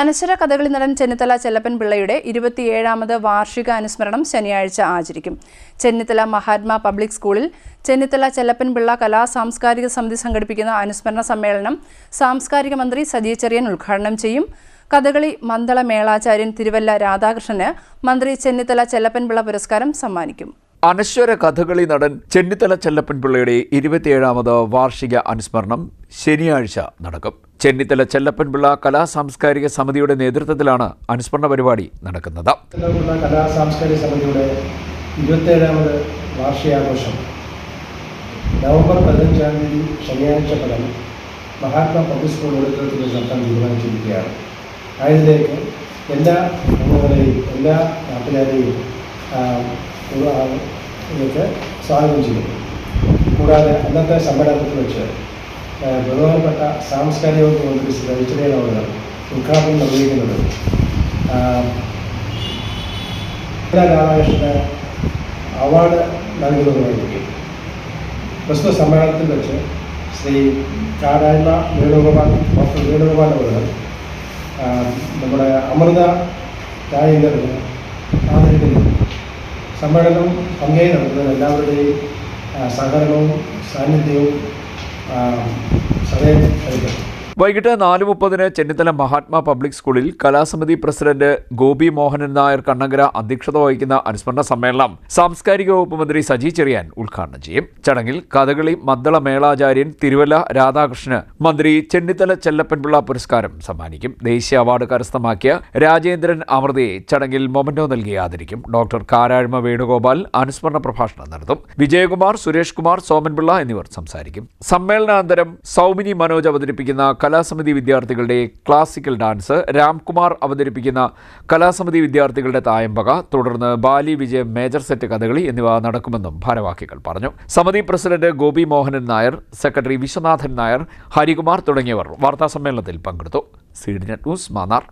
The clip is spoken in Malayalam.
അനശ്വര കഥകളി നടൻ ചെന്നിത്തല ചെല്ലപ്പൻ പിള്ളയുടെ ഇരുപത്തിയേഴാമത് വാർഷിക അനുസ്മരണം ശനിയാഴ്ച ആചരിക്കും. ചെന്നിത്തല മഹാത്മാ പബ്ലിക് സ്കൂളിൽ ചെന്നിത്തല ചെല്ലപ്പൻ പിള്ള കലാ സാംസ്കാരിക സമിതി സംഘടിപ്പിക്കുന്ന അനുസ്മരണ സമ്മേളനം സാംസ്കാരിക മന്ത്രി സജി ചെറിയൻ ഉദ്ഘാടനം ചെയ്യും. കഥകളി മന്ദള മേളാചാര്യൻ തിരുവല്ല രാധാകൃഷ്ണന് മന്ത്രി ചെന്നിത്തല ചെല്ലപ്പൻ പിള്ള പുരസ്കാരം സമ്മാനിക്കും. അനശ്വര കഥകളി നടൻ ചെന്നിത്തല ചെല്ലപ്പൻ പിള്ളയുടെ ഇരുപത്തിയേഴാമത് വാർഷിക അനുസ്മരണം ശനിയാഴ്ച നടക്കും. ചെന്നിത്തല ചെല്ലപ്പൻപിള്ള കലാ സാംസ്കാരിക സമിതിയുടെ നേതൃത്വത്തിലാണ് അനുസ്മരണ പരിപാടി നടക്കുന്നത്. കലാ സാംസ്കാരിക വാർഷികാഘോഷം. നവംബർ പതിനഞ്ചാം തീയതി ശനിയാഴ്ച ഫലം മഹാത്മാ പബ്ലിക് സ്കൂൾ ഓഡിറ്റോറിയത്തിൽ നടത്താൻ തീരുമാനിച്ചിരിക്കുകയാണ്. ആയതിലേക്ക് എല്ലാ അംഗങ്ങളെയും എല്ലാ നാട്ടുകാരെയും സ്വാഗതം കൂടാതെ അന്നത്തെ സമ്മേളനത്തിൽ വെച്ച് ബഹുമാനപ്പെട്ട സാംസ്കാരിക വകുപ്പ് മന്ത്രി ശ്രീ രവിചന്ദ്രൻ അവർ ഉദ്ഘാടനം നിർവഹിക്കുന്നത്. രാധാകൃഷ്ണന് അവാർഡ് നൽകുന്നതുമായിരിക്കും. പ്രസ്തുത സമ്മേളനത്തിൽ വെച്ച് ശ്രീ കാരായ്മ വേണുഗോപാൽ ഡോക്ടർ വേണുഗോപാൽ അവർ നമ്മുടെ അമൃത രാജേന്ദ്രന് ആദരിക്കുന്നു. സമ്മേളനം നടത്തുന്നത് എല്ലാവരുടെയും സഹകരണവും സാന്നിധ്യവും Um, so 的 വൈകിട്ട് നാല് മുപ്പതിന് ചെന്നിത്തല മഹാത്മാ പബ്ലിക് സ്കൂളിൽ കലാസമിതി പ്രസിഡന്റ് ഗോപി മോഹനൻ നായർ കണ്ണങ്കര അധ്യക്ഷത വഹിക്കുന്ന അനുസ്മരണ സമ്മേളനം സാംസ്കാരിക വകുപ്പ് മന്ത്രി സജി ചെറിയാൻ ഉദ്ഘാടനം ചെയ്യും. ചടങ്ങിൽ കഥകളി മദ്ദള മേളാചാര്യൻ തിരുവല്ല രാധാകൃഷ്ണന് മന്ത്രി ചെന്നിത്തല ചെല്ലപ്പൻപിള്ള പുരസ്കാരം സമ്മാനിക്കും. ദേശീയ അവാർഡ് കരസ്ഥമാക്കിയ രാജേന്ദ്രൻ അമൃതയെ ചടങ്ങിൽ മൊമന്റോ നൽകി ആദരിക്കും. ഡോക്ടർ കാരാഴ്മ വേണുഗോപാൽ അനുസ്മരണ പ്രഭാഷണം നടത്തും. വിജയകുമാർ സുരേഷ് കുമാർ സോമൻപിള്ള എന്നിവർ സംസാരിക്കും. സമ്മേളനാനന്തരം സൗമിനി മനോജ് അവതരിപ്പിക്കുന്ന കലാസമിതി വിദ്യാർത്ഥികളുടെ ക്ലാസിക്കൽ ഡാൻസ് രാംകുമാർ അവതരിപ്പിക്കുന്ന കലാസമിതി വിദ്യാർത്ഥികളുടെ തായമ്പക തുടർന്ന് ബാലി വിജയം മേജർ സെറ്റ് കഥകളി എന്നിവ നടക്കുമെന്നും ഭാരവാഹികൾ പറഞ്ഞു. സമിതി പ്രസിഡന്റ് ഗോപി മോഹനൻ നായർ സെക്രട്ടറി വിശ്വനാഥൻ നായർ ഹരികുമാർ തുടങ്ങിയവർ വാർത്താസമ്മേളനത്തിൽ പങ്കെടുത്തു. Seed news Mannar.